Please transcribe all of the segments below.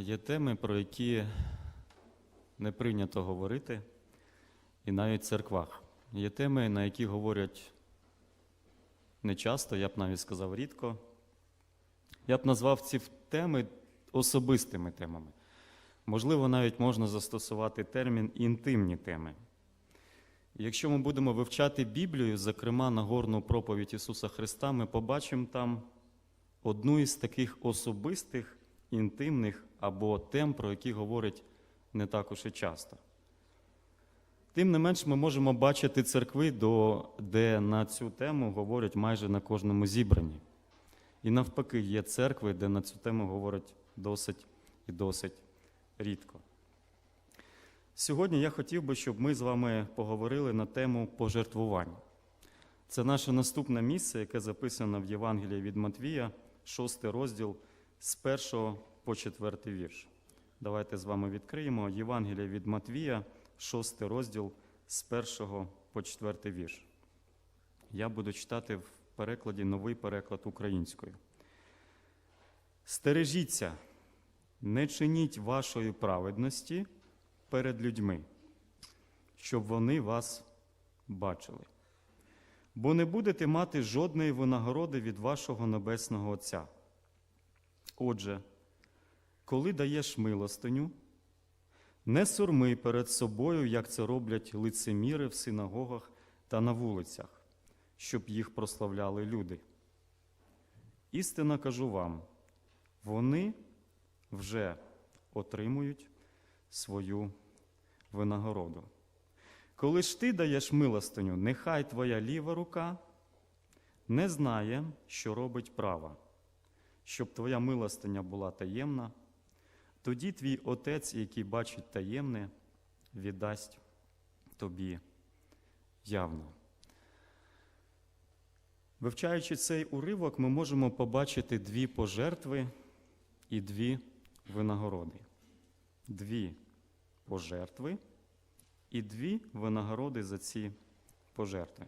Є теми, про які не прийнято говорити, і навіть в церквах. Є теми, на які говорять не часто, я б навіть сказав рідко. Я б назвав ці теми особистими темами. Можливо, навіть можна застосувати термін інтимні теми. Якщо ми будемо вивчати Біблію, зокрема Нагорну проповідь Ісуса Христа, ми побачимо там одну із таких особистих, інтимних або тем, про які говорять не так уж і часто. Тим не менш, ми можемо бачити церкви, де на цю тему говорять майже на кожному зібранні. І навпаки, є церкви, де на цю тему говорять досить і досить рідко. Сьогодні я хотів би, щоб ми з вами поговорили на тему пожертвувань. Це наше наступне місце, яке записано в Євангелії від Матвія, 6 розділ з 1 по 4 вірш. Давайте з вами відкриємо Євангелія від Матвія, 6 розділ з 1 по 4 вірш. Я буду читати в перекладі новий переклад українською. Стережіться, не чиніть вашої праведності перед людьми, щоб вони вас бачили. Бо не будете мати жодної винагороди від вашого небесного Отця. Отже, коли даєш милостиню, не сурми перед собою, як це роблять лицеміри в синагогах та на вулицях, щоб їх прославляли люди. Істинно кажу вам, вони вже отримують свою винагороду. Коли ж ти даєш милостиню, нехай твоя ліва рука не знає, що робить права, щоб твоя милостиня була таємна, тоді твій отець, який бачить таємне, віддасть тобі явно. Вивчаючи цей уривок, ми можемо побачити дві пожертви і дві винагороди. Дві пожертви і дві винагороди за ці пожертви.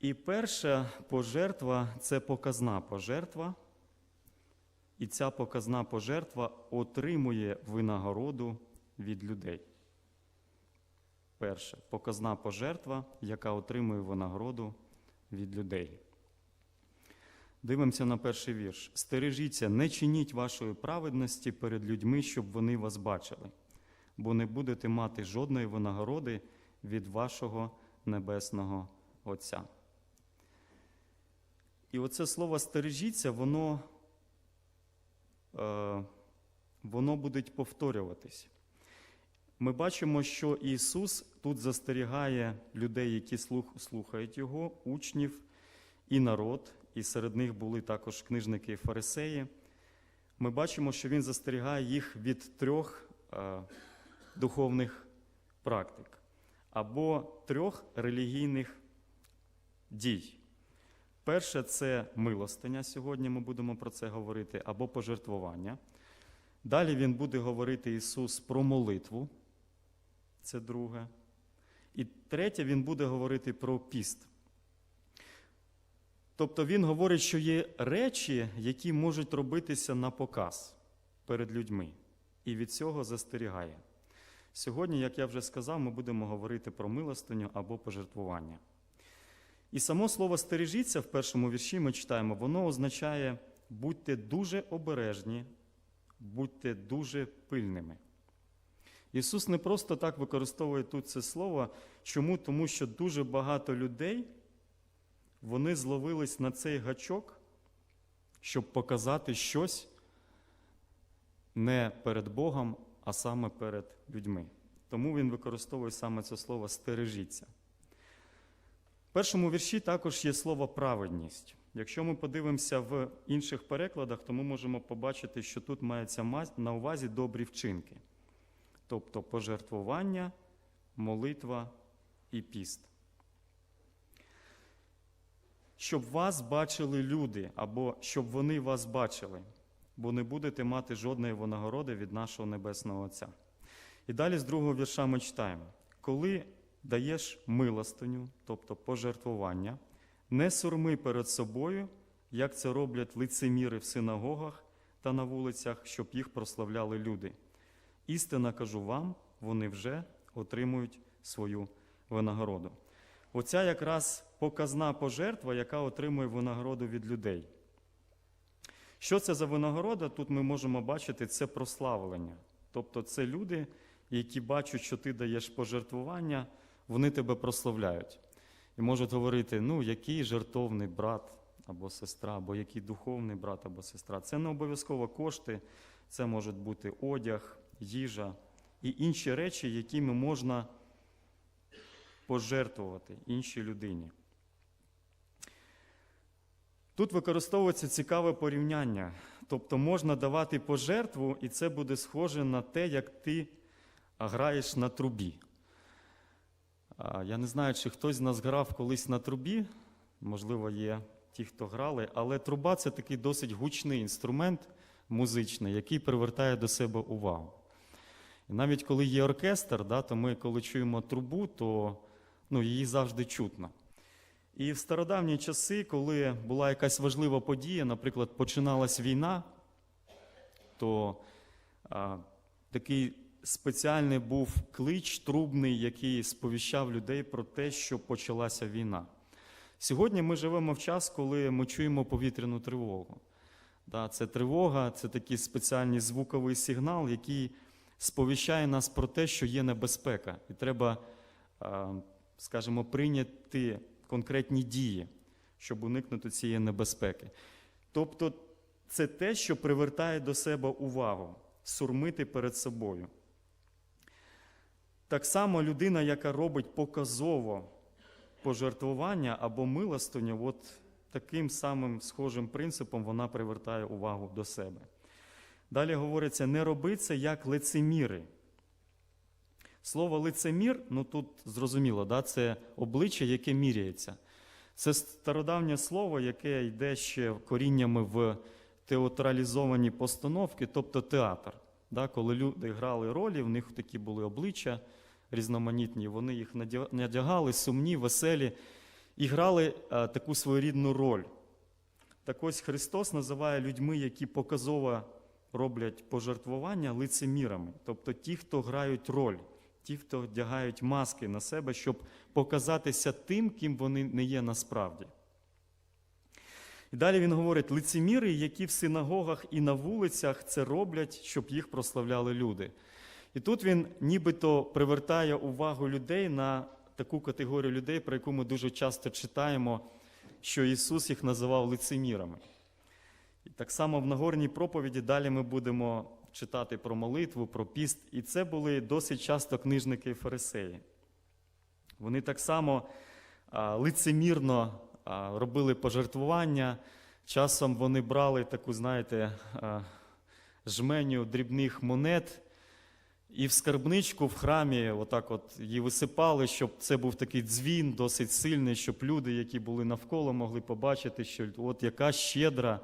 І перша пожертва це показна пожертва, і ця показна пожертва отримує винагороду від людей. Перше показна пожертва, яка отримує винагороду від людей. Дивимося на перший вірш. Стережіться, не чиніть вашої праведності перед людьми, щоб вони вас бачили, бо не будете мати жодної винагороди від вашого небесного Отця. І оце слово стережіться, воно, воно буде повторюватись. Ми бачимо, що Ісус тут застерігає людей, які слухають Його, учнів і народ, і серед них були також книжники і фарисеї. Ми бачимо, що Він застерігає їх від трьох е, духовних практик або трьох релігійних дій. Перше це милостиня, сьогодні ми будемо про це говорити, або пожертвування. Далі він буде говорити Ісус про молитву, це друге. І третє, він буде говорити про піст. Тобто він говорить, що є речі, які можуть робитися на показ перед людьми, і від цього застерігає. Сьогодні, як я вже сказав, ми будемо говорити про милостиню або пожертвування. І само слово стережіться в першому вірші ми читаємо, воно означає будьте дуже обережні, будьте дуже пильними. Ісус не просто так використовує тут це слово. Чому? Тому що дуже багато людей вони зловились на цей гачок, щоб показати щось не перед Богом, а саме перед людьми. Тому він використовує саме це слово стережіться. Першому вірші також є слово праведність. Якщо ми подивимося в інших перекладах, то ми можемо побачити, що тут мається на увазі добрі вчинки, тобто пожертвування, молитва і піст. Щоб вас бачили люди, або щоб вони вас бачили, бо не будете мати жодної винагороди від нашого Небесного Отця. І далі з другого вірша ми читаємо: коли даєш милостиню, тобто пожертвування, не сурми перед собою, як це роблять лицеміри в синагогах та на вулицях, щоб їх прославляли люди. Істина кажу вам, вони вже отримують свою винагороду. Оця якраз показна пожертва, яка отримує винагороду від людей. Що це за винагорода? Тут ми можемо бачити це прославлення. Тобто це люди, які бачать, що ти даєш пожертвування, вони тебе прославляють. І можуть говорити, ну, який жертовний брат або сестра, або який духовний брат або сестра. Це не обов'язково кошти, це можуть бути одяг, їжа і інші речі, якими можна пожертвувати іншій людині. Тут використовується цікаве порівняння. Тобто можна давати пожертву, і це буде схоже на те, як ти граєш на трубі. Я не знаю, чи хтось з нас грав колись на трубі, можливо, є ті, хто грали, але труба це такий досить гучний інструмент музичний, який привертає до себе увагу. І навіть коли є оркестр, да, то ми, коли чуємо трубу, то ну, її завжди чутно. І в стародавні часи, коли була якась важлива подія, наприклад, починалась війна, то а, такий спеціальний був клич трубний, який сповіщав людей про те, що почалася війна. Сьогодні ми живемо в час, коли ми чуємо повітряну тривогу. Це тривога, це такий спеціальний звуковий сигнал, який сповіщає нас про те, що є небезпека, і треба, скажімо, прийняти конкретні дії, щоб уникнути цієї небезпеки. Тобто, це те, що привертає до себе увагу, сурмити перед собою. Так само людина, яка робить показово пожертвування або милостиню, от таким самим схожим принципом вона привертає увагу до себе. Далі говориться, не роби це як лицеміри. Слово лицемір, ну тут зрозуміло, да, це обличчя, яке міряється. Це стародавнє слово, яке йде ще коріннями в театралізовані постановки, тобто театр. Да, коли люди грали ролі, в них такі були обличчя різноманітні, вони їх надягали, сумні, веселі, і грали таку своєрідну роль. Так ось Христос називає людьми, які показово роблять пожертвування лицемірами, тобто ті, хто грають роль ті, хто вдягають маски на себе, щоб показатися тим, ким вони не є насправді. І далі він говорить: лицеміри, які в синагогах і на вулицях це роблять, щоб їх прославляли люди. І тут він нібито привертає увагу людей на таку категорію людей, про яку ми дуже часто читаємо, що Ісус їх називав лицемірами. І так само в Нагорній проповіді далі ми будемо читати про молитву, про піст. І це були досить часто книжники і фарисеї. Вони так само лицемірно робили пожертвування. Часом вони брали таку, знаєте, жменю дрібних монет. І в скарбничку в храмі отак от її висипали, щоб це був такий дзвін досить сильний, щоб люди, які були навколо, могли побачити, що от яка щедра,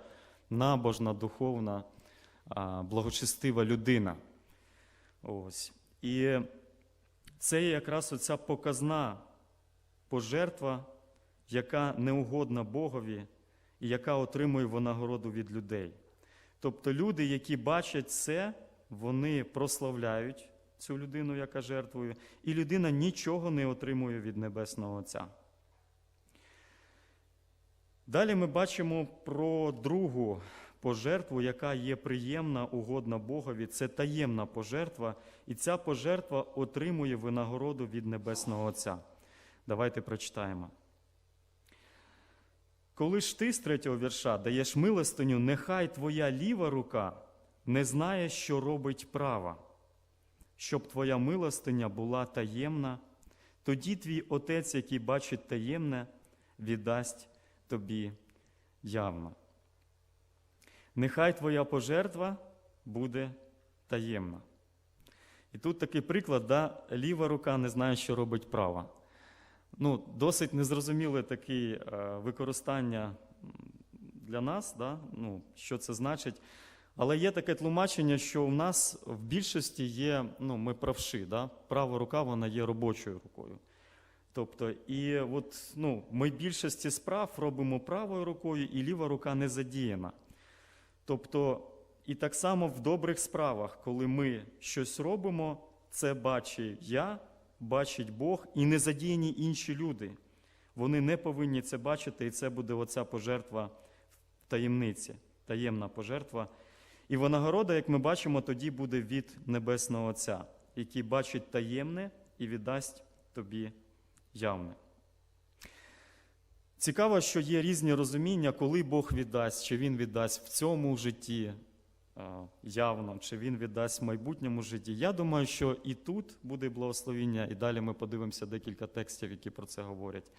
набожна, духовна благочестива людина. Ось. І це є якраз оця показна пожертва, яка неугодна Богові і яка отримує винагороду від людей. Тобто люди, які бачать це, вони прославляють цю людину, яка жертвує, і людина нічого не отримує від Небесного Отця. Далі ми бачимо про другу пожертву, яка є приємна, угодна Богові, це таємна пожертва, і ця пожертва отримує винагороду від Небесного Отця. Давайте прочитаємо. Коли ж ти з третього вірша даєш милостиню, нехай твоя ліва рука не знає, що робить права, щоб твоя милостиня була таємна, тоді твій отець, який бачить таємне, віддасть тобі явно. Нехай твоя пожертва буде таємна. І тут такий приклад, да, ліва рука не знає, що робить права. Ну, Досить незрозуміле таке використання для нас, да, ну, що це значить. Але є таке тлумачення, що у нас в більшості є, ну, ми правши, да? права рука вона є робочою рукою. Тобто, і от, ну, ми більшості справ робимо правою рукою, і ліва рука не задіяна. Тобто І так само в добрих справах, коли ми щось робимо, це бачить я, бачить Бог і не задіяні інші люди. Вони не повинні це бачити, і це буде оця пожертва в таємниці, таємна пожертва. І винагорода, як ми бачимо, тоді буде від Небесного Отця, який бачить таємне і віддасть тобі явне. Цікаво, що є різні розуміння, коли Бог віддасть, чи Він віддасть в цьому житті е, явно, чи Він віддасть в майбутньому житті. Я думаю, що і тут буде благословіння, і далі ми подивимося декілька текстів, які про це говорять.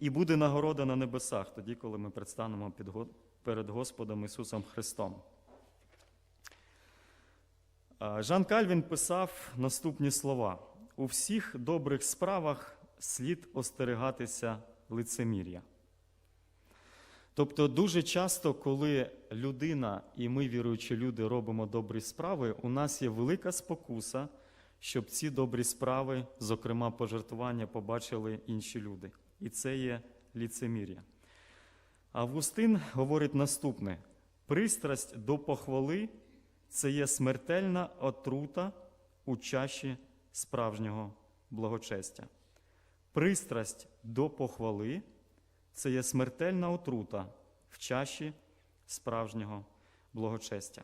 І буде нагорода на небесах, тоді, коли ми предстанемо перед Господом Ісусом Христом. Жан Кальвін писав наступні слова: у всіх добрих справах слід остерігатися лицемір'я. Тобто, дуже часто, коли людина і ми, віруючі люди, робимо добрі справи, у нас є велика спокуса, щоб ці добрі справи, зокрема пожертвування, побачили інші люди. І це є ліцемір'я. Августин говорить наступне: пристрасть до похвали це є смертельна отрута у чаші справжнього благочестя. Пристрасть до похвали це є смертельна отрута в чаші справжнього благочестя.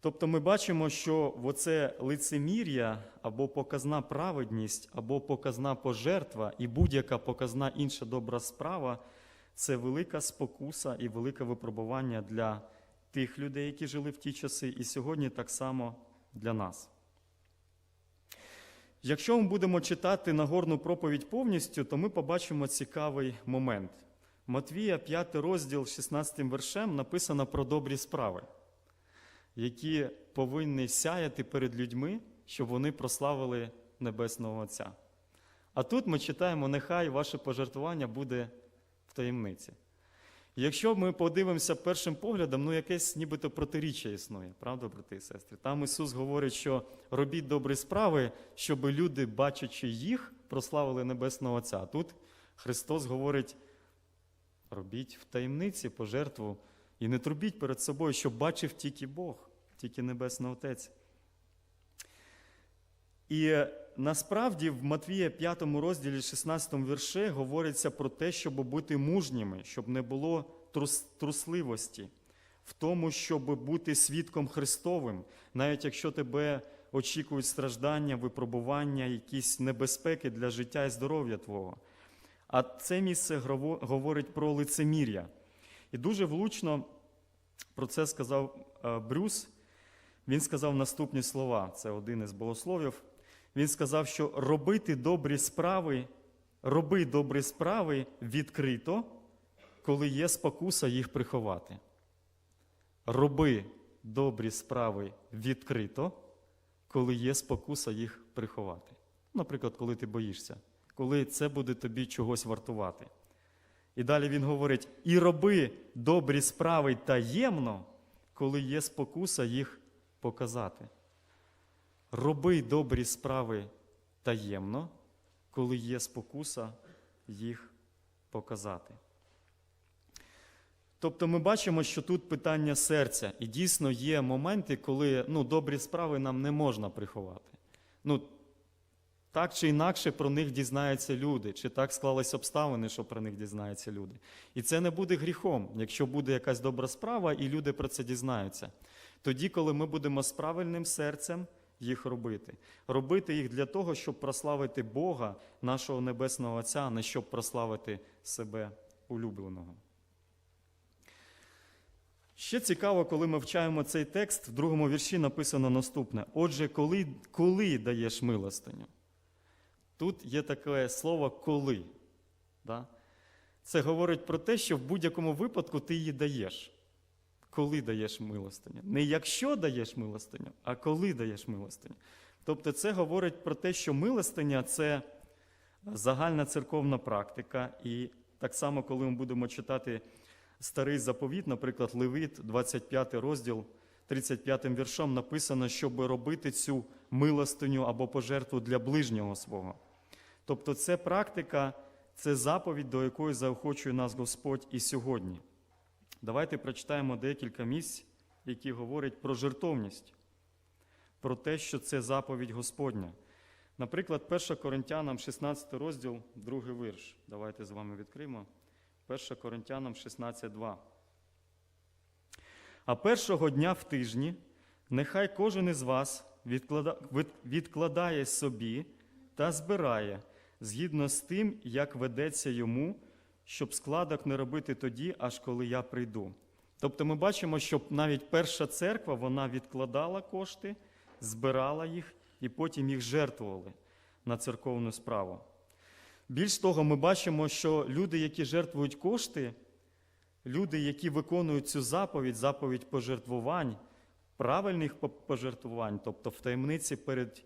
Тобто ми бачимо, що в оце лицемір'я або показна праведність, або показна пожертва і будь-яка показна інша добра справа це велика спокуса і велике випробування для тих людей, які жили в ті часи, і сьогодні так само для нас. Якщо ми будемо читати Нагорну проповідь повністю, то ми побачимо цікавий момент. Матвія, 5 розділ, 16 вершем написано про добрі справи, які повинні сяяти перед людьми, щоб вони прославили Небесного Отця. А тут ми читаємо: нехай ваше пожертвування буде в таємниці. Якщо ми подивимося першим поглядом, ну якесь нібито протиріччя існує, правда, брати і сестри? Там Ісус говорить, що робіть добрі справи, щоб люди, бачачи їх, прославили Небесного Отця. А тут Христос говорить: робіть в таємниці пожертву і не трубіть перед собою, щоб бачив тільки Бог, тільки Небесний Отець. І насправді в Матвія 5 розділі 16 вірше говориться про те, щоб бути мужніми, щоб не було трус- трусливості в тому, щоб бути свідком Христовим, навіть якщо тебе очікують страждання, випробування, якісь небезпеки для життя і здоров'я твого. А це місце говорить про лицемір'я. І дуже влучно про це сказав е, Брюс. Він сказав наступні слова: це один із богословів. Він сказав, що робити добрі справи, роби добрі справи відкрито, коли є спокуса їх приховати. Роби добрі справи відкрито, коли є спокуса їх приховати. Наприклад, коли ти боїшся, коли це буде тобі чогось вартувати. І далі він говорить: і роби добрі справи таємно, коли є спокуса їх показати. Роби добрі справи таємно, коли є спокуса їх показати. Тобто ми бачимо, що тут питання серця, і дійсно є моменти, коли ну, добрі справи нам не можна приховати. Ну, так чи інакше про них дізнаються люди, чи так склались обставини, що про них дізнаються люди. І це не буде гріхом, якщо буде якась добра справа, і люди про це дізнаються. Тоді, коли ми будемо з правильним серцем їх робити, робити їх для того, щоб прославити Бога, нашого Небесного Отця, а не щоб прославити себе улюбленого. Ще цікаво, коли ми вчаємо цей текст, в другому вірші написано наступне: Отже, коли, коли даєш милостиню? Тут є таке слово коли. Да? Це говорить про те, що в будь-якому випадку ти її даєш. Коли даєш милостиню. Не якщо даєш милостиню, а коли даєш милостиню. Тобто це говорить про те, що милостиня це загальна церковна практика. І так само, коли ми будемо читати старий заповіт, наприклад, Левит, 25 розділ, 35 віршом написано, щоб робити цю милостиню або пожертву для ближнього свого. Тобто, це практика, це заповідь, до якої заохочує нас Господь і сьогодні. Давайте прочитаємо декілька місць які говорять про жертовність, про те, що це заповідь Господня. Наприклад, 1 Коринтянам 16 розділ, другий вірш. Давайте з вами відкриємо. 1 Коринтянам 16.2. А першого дня в тижні нехай кожен із вас відкладає собі та збирає згідно з тим, як ведеться йому, щоб складок не робити тоді, аж коли я прийду. Тобто ми бачимо, що навіть перша церква вона відкладала кошти, збирала їх і потім їх жертвували на церковну справу. Більш того, ми бачимо, що люди, які жертвують кошти, люди, які виконують цю заповідь, заповідь пожертвувань, правильних по- пожертвувань, тобто в таємниці перед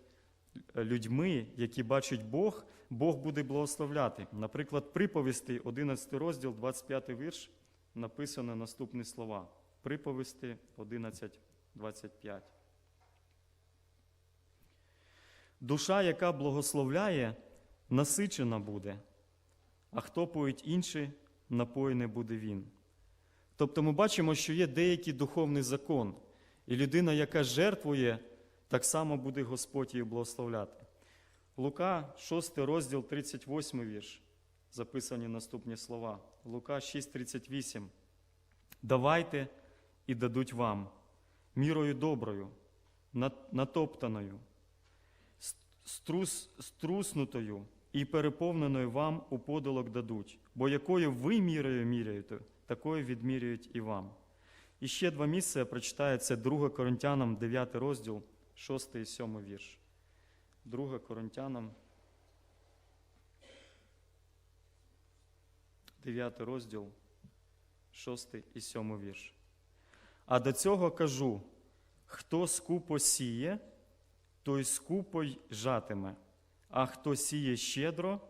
людьми, які бачать Бог, Бог буде благословляти. Наприклад, приповісти, 11 розділ, 25 вірш, написано наступні слова. Приповісти 11, 25. Душа, яка благословляє, насичена буде, а хто поїть інші, напоєний буде він. Тобто ми бачимо, що є деякий духовний закон, і людина, яка жертвує, так само буде Господь її благословляти. Лука, 6 розділ, 38 вірш, записані наступні слова. Лука 6,38. Давайте і дадуть вам мірою доброю, натоптаною, струс, струснутою і переповненою вам у подолок дадуть, бо якою ви мірою міряєте, такою відміряють і вам. І ще два місця прочитаю, це 2 Коринтянам, 9 розділ, 6 і 7 вірш. 2 Коринтянам, 9 розділ, 6 і 7 вірш. А до цього кажу: хто скупо сіє, той скупо й жатиме, а хто сіє щедро,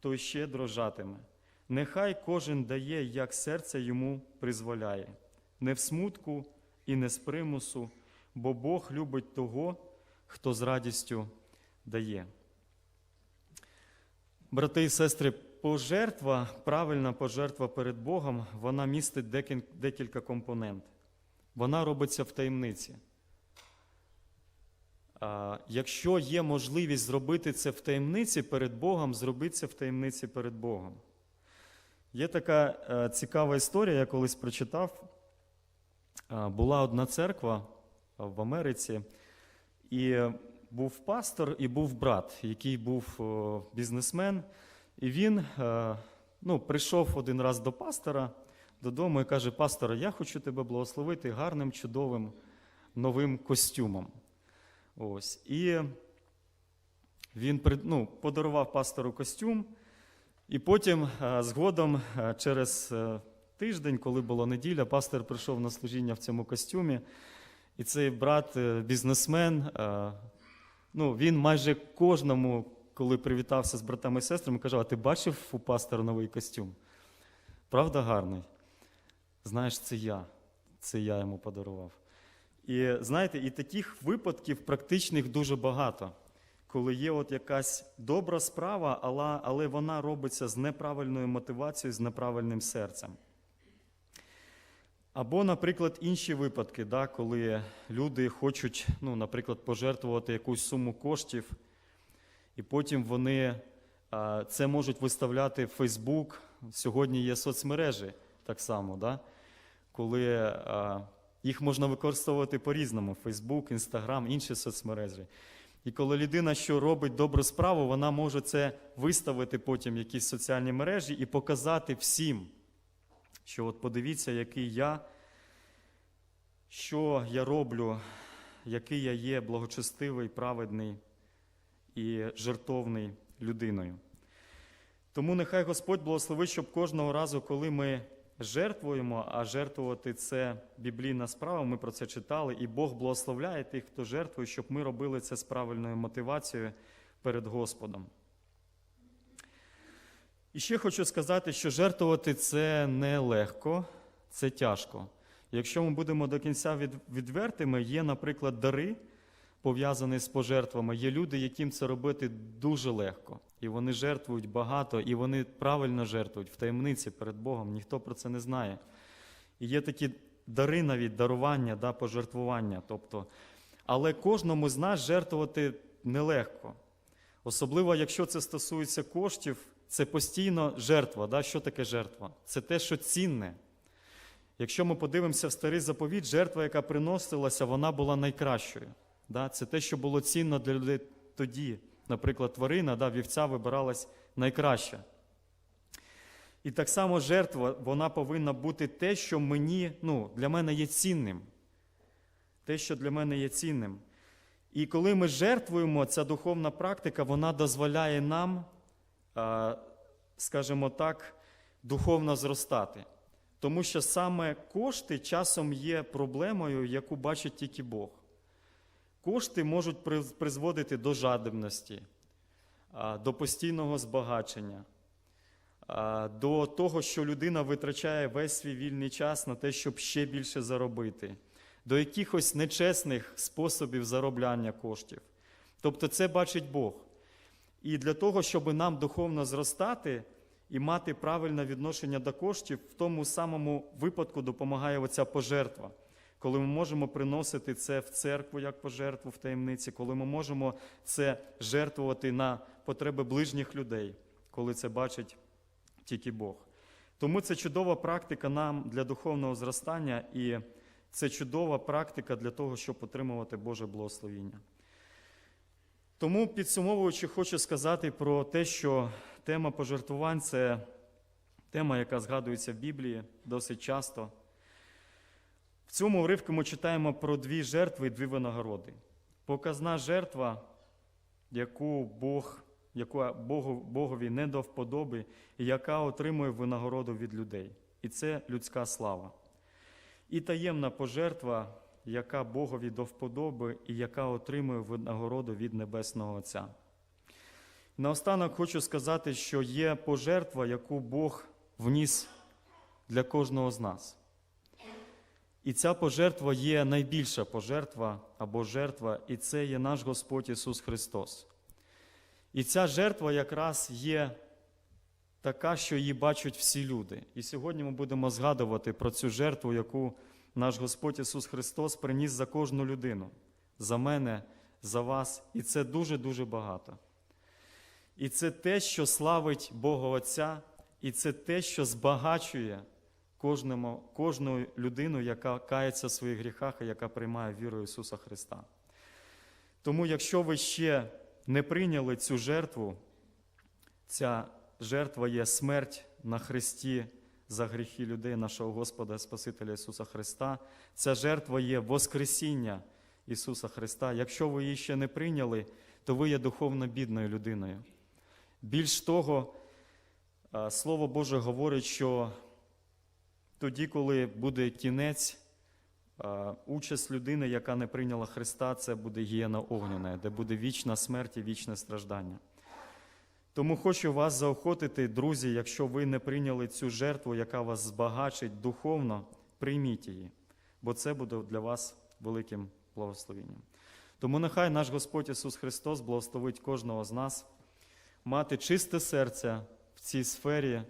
той щедро жатиме. Нехай кожен дає, як серце йому призволяє, не в смутку і не з примусу, бо Бог любить того, хто з радістю дає. Брати і сестри, пожертва, правильна пожертва перед Богом, вона містить декілька компонент. Вона робиться в таємниці. Якщо є можливість зробити це в таємниці перед Богом, зробіть це в таємниці перед Богом. Є така е, цікава історія, я колись прочитав. Була одна церква в Америці, і був пастор, і був брат, який був бізнесмен. І він е, ну, прийшов один раз до пастора додому і каже: Пасторе, я хочу тебе благословити гарним, чудовим новим костюмом. Ось. І він ну, подарував пастору костюм, і потім е, згодом, е, через е, тиждень, коли була неділя, пастор прийшов на служіння в цьому костюмі. І цей брат, е, бізнесмен, е, ну, він майже кожному, коли привітався з братами і сестрами, каже: А ти бачив у пастора новий костюм? Правда, гарний? Знаєш, це я. Це я йому подарував. І знаєте, і таких випадків практичних дуже багато, коли є от якась добра справа, але, але вона робиться з неправильною мотивацією, з неправильним серцем. Або, наприклад, інші випадки, да, коли люди хочуть, ну, наприклад, пожертвувати якусь суму коштів, і потім вони а, це можуть виставляти в Facebook. Сьогодні є соцмережі так само, да, коли а, їх можна використовувати по-різному: Facebook, Instagram, інші соцмережі. І коли людина, що робить добру справу, вона може це виставити потім в якісь соціальні мережі і показати всім, що от подивіться, який я, що я роблю, який я є благочестивий, праведний і жертовний людиною. Тому нехай Господь благословить, щоб кожного разу, коли ми жертвуємо, а жертвувати це біблійна справа, ми про це читали, і Бог благословляє тих, хто жертвує, щоб ми робили це з правильною мотивацією перед Господом. І ще хочу сказати, що жертвувати це не легко, це тяжко. Якщо ми будемо до кінця відвертими, є, наприклад, дари, пов'язані з пожертвами. Є люди, яким це робити дуже легко. І вони жертвують багато, і вони правильно жертвують в таємниці перед Богом. Ніхто про це не знає. І є такі дари навіть дарування, да, пожертвування. Тобто, але кожному з нас жертвувати нелегко. Особливо, якщо це стосується коштів, це постійно жертва. Да? Що таке жертва? Це те, що цінне. Якщо ми подивимося в старий заповіт, жертва, яка приносилася, вона була найкращою. Да? Це те, що було цінно для людей тоді. Наприклад, тварина, да, вівця вибиралась найкраща. І так само жертва, вона повинна бути те, що мені, ну, для мене є цінним. Те, що для мене є цінним. І коли ми жертвуємо, ця духовна практика, вона дозволяє нам, скажімо так, духовно зростати. Тому що саме кошти часом є проблемою, яку бачить тільки Бог. Кошти можуть призводити до жадібності, до постійного збагачення, до того, що людина витрачає весь свій вільний час на те, щоб ще більше заробити, до якихось нечесних способів заробляння коштів. Тобто це бачить Бог. І для того, щоб нам духовно зростати і мати правильне відношення до коштів, в тому самому випадку допомагає оця пожертва. Коли ми можемо приносити це в церкву як пожертву в таємниці, коли ми можемо це жертвувати на потреби ближніх людей, коли це бачить тільки Бог. Тому це чудова практика нам для духовного зростання, і це чудова практика для того, щоб отримувати Боже благословіння. Тому, підсумовуючи, хочу сказати про те, що тема пожертвувань це тема, яка згадується в Біблії досить часто. В цьому уривку ми читаємо про дві жертви і дві винагороди. Показна жертва, яку Бог, яку Богу, Богові не до вподоби, і яка отримує винагороду від людей. І це людська слава. І таємна пожертва, яка Богові до вподоби і яка отримує винагороду від Небесного Отця. Наостанок хочу сказати, що є пожертва, яку Бог вніс для кожного з нас. І ця пожертва є найбільша пожертва або жертва, і це є наш Господь Ісус Христос. І ця жертва якраз є така, що її бачать всі люди. І сьогодні ми будемо згадувати про цю жертву, яку наш Господь Ісус Христос приніс за кожну людину, за мене, за вас. І це дуже-дуже багато. І це те, що славить Бога Отця, і це те, що збагачує кожному, кожну людину, яка кається в своїх гріхах і яка приймає віру Ісуса Христа. Тому, якщо ви ще не прийняли цю жертву, ця жертва є смерть на Христі за гріхи людей, нашого Господа Спасителя Ісуса Христа. Ця жертва є Воскресіння Ісуса Христа. Якщо ви її ще не прийняли, то ви є духовно бідною людиною. Більш того, Слово Боже говорить, що тоді, коли буде кінець, участь людини, яка не прийняла Христа, це буде гієна огняна, де буде вічна смерть і вічне страждання. Тому хочу вас заохотити, друзі, якщо ви не прийняли цю жертву, яка вас збагачить духовно, прийміть її, бо це буде для вас великим благословенням. Тому нехай наш Господь Ісус Христос благословить кожного з нас мати чисте серце в цій сфері,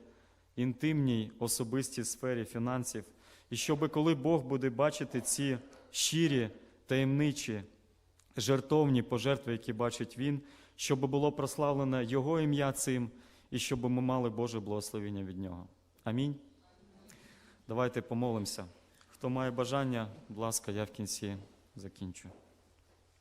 інтимній, особистій сфері фінансів, і щоб коли Бог буде бачити ці щирі, таємничі, жертовні пожертви, які бачить Він, щоб було прославлене Його ім'я цим, і щоб ми мали Боже благословення від Нього. Амінь. Давайте помолимося. Хто має бажання, будь ласка, я в кінці закінчу.